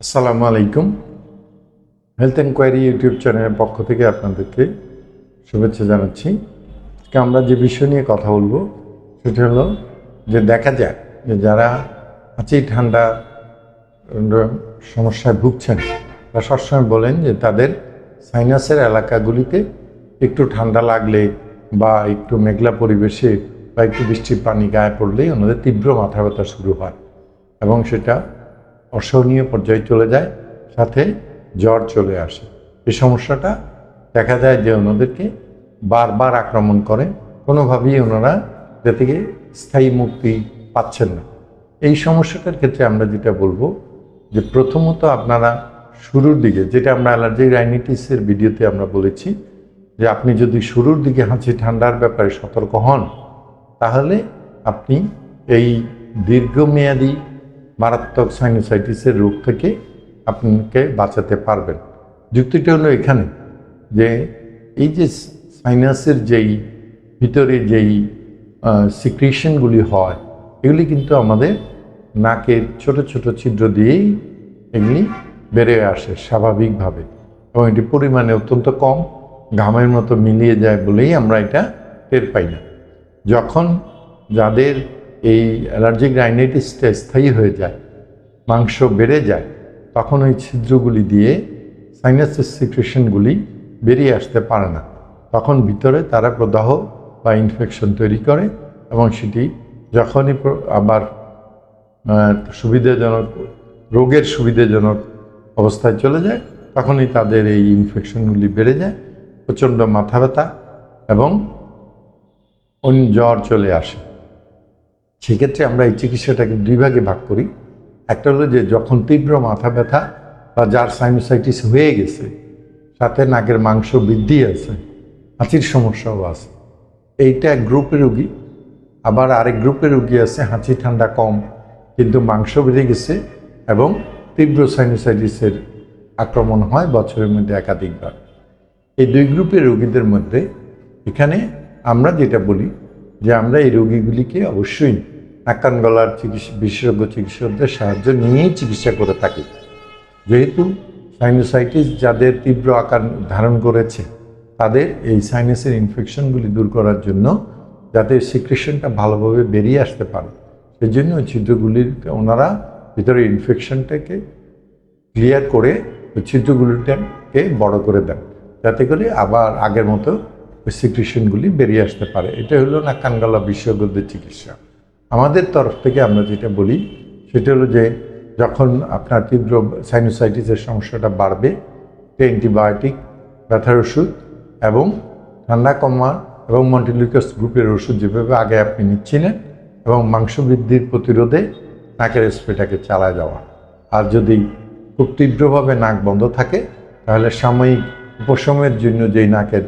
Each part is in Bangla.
আসসালামু আলাইকুম। হেলথ এনকোয়ারি ইউটিউব চ্যানেলের পক্ষ থেকে আপনাদেরকে শুভেচ্ছা জানাচ্ছি। আজকে আমরা যে বিষয় নিয়ে কথা বলব, সেটা হলো যে দেখা যায় যে যারা হাঁচি ঠান্ডা সমস্যায় ভুগছেন, তারা সবসময় বলেন যে তাদের সাইনাসের এলাকাগুলিতে একটু ঠান্ডা লাগলে বা একটু মেঘলা পরিবেশে বা একটু বৃষ্টির পানি গায়ে পড়লেই ওনাদের তীব্র মাথা ব্যথা শুরু হয় এবং সেটা অসহনীয় পর্যায়ে চলে যায়, সাথে জ্বর চলে আসে। এই সমস্যাটা দেখা যায় যে ওনাদেরকে বারবার আক্রমণ করে, কোনোভাবেই ওনারা এ থেকে স্থায়ী মুক্তি পাচ্ছেন না। এই সমস্যাটার ক্ষেত্রে আমরা যেটা বলব যে প্রথমত আপনারা শুরুর দিকে, যেটা আমরা অ্যালার্জি রাইনিটিসের ভিডিওতে আমরা বলেছি, যে আপনি যদি শুরুর দিকে হাঁচি ঠান্ডার ব্যাপারে সতর্ক হন, তাহলে আপনি এই দীর্ঘমেয়াদী মারাত্মক সাইনোসাইটিসের রোগ থেকে আপনাকে বাঁচাতে পারবেন। যুক্তিটা হলো এখানে যে এই যে সাইনাসের যেই ভিতরে যেই সিক্রিশনগুলি হয়, এগুলি কিন্তু আমাদের নাকের ছোট ছোট ছিদ্র দিয়েই এগুলি বেড়ে আসে স্বাভাবিকভাবে এবং এটি পরিমাণে অত্যন্ত কম, ঘামের মতো মিলিয়ে যায় বলেই আমরা এটা টের পাই না। যখন যাদের এই অ্যালার্জিক রাইনাইটিসটা স্থায়ী হয়ে যায়, মাংস বেড়ে যায়, তখন ওই ছিদ্রগুলি দিয়ে সাইনাসের সিক্রেশনগুলি বেরিয়ে আসতে পারে না। তখন ভিতরে তারা প্রদাহ বা ইনফেকশন তৈরি করে এবং সেটি যখনই আবার সুবিধাজনক, রোগের সুবিধাজনক অবস্থায় চলে যায়, তখনই তাদের এই ইনফেকশনগুলি বেড়ে যায়, প্রচণ্ড মাথা ব্যথা এবং জ্বর চলে আসে। সেক্ষেত্রে আমরা এই চিকিৎসাটাকে দুই ভাগে ভাগ করি। একটা হলো যে যখন তীব্র মাথা ব্যথা বা যার সাইনোসাইটিস হয়ে গেছে, সাথে নাকের মাংস বৃদ্ধি আছে, হাঁচির সমস্যাও আছে। এইটা এক গ্রুপের রুগী, আবার আরেক গ্রুপের রুগী আছে, হাঁচি ঠান্ডা কম, কিন্তু মাংস বেড়ে গেছে এবং তীব্র সাইনোসাইটিসের আক্রমণ হয় বছরের মধ্যে একাধিকবার। এই দুই গ্রুপের রোগীদের মধ্যে এখানে আমরা যেটা বলি যে আমরা এই রোগীগুলিকে অবশ্যই নাকান গলার চিকিৎসা, বিশেষজ্ঞ চিকিৎসকদের সাহায্য নিয়েই চিকিৎসা করে থাকি। যেহেতু সাইনোসাইটিস যাদের তীব্র আকার ধারণ করেছে, তাদের এই সাইনাসের ইনফেকশনগুলি দূর করার জন্য যাতে সিক্রেশনটা ভালোভাবে বেরিয়ে আসতে পারে। সেই জন্য ওই ছিদ্রগুলির ওনারা ভিতরে ইনফেকশনটাকে ক্লিয়ার করে ছিদ্রগুলিটাকে বড় করে দেন। যাতে করে আবার আগের মতো ওই সিক্রেশনগুলি বেরিয়ে আসতে পারে। এটা হলো না কানগলা বিশেষজ্ঞদের চিকিৎসা। আমাদের তরফ থেকে আমরা যেটা বলি, সেটা হলো যে যখন আপনার তীব্র সাইনোসাইটিসের সমস্যাটা বাড়বে অ্যান্টিবায়োটিক ব্যথার ওষুধ এবং ঠান্ডা কমা এবং মন্টিলিকাস গ্রুপের ওষুধ যেভাবে আগে আপনি নিচ্ছিলেন এবং মাংস বৃদ্ধির প্রতিরোধে নাকের স্প্রেটাকে চালায় যাওয়া। আর যদি খুব তীব্রভাবে নাক বন্ধ থাকে, তাহলে সাময়িক উপশমের জন্য যেই নাকের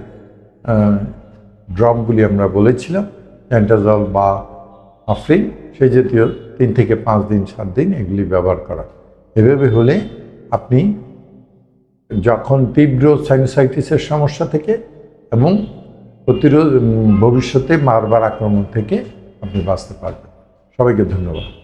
ড্রপগুলি আমরা বলেছিলাম অ্যান্টাজল বা আফরিন সেই জাতীয় তিন থেকে পাঁচ দিন, সাত দিন এগুলি ব্যবহার করা। এভাবে হলে আপনি যখন তীব্র সাইনোসাইটিসের সমস্যা থেকে এবং প্রতিরোধ ভবিষ্যতে মারবার আক্রমণ থেকে আপনি বাঁচতে পারবেন। সবাইকে ধন্যবাদ।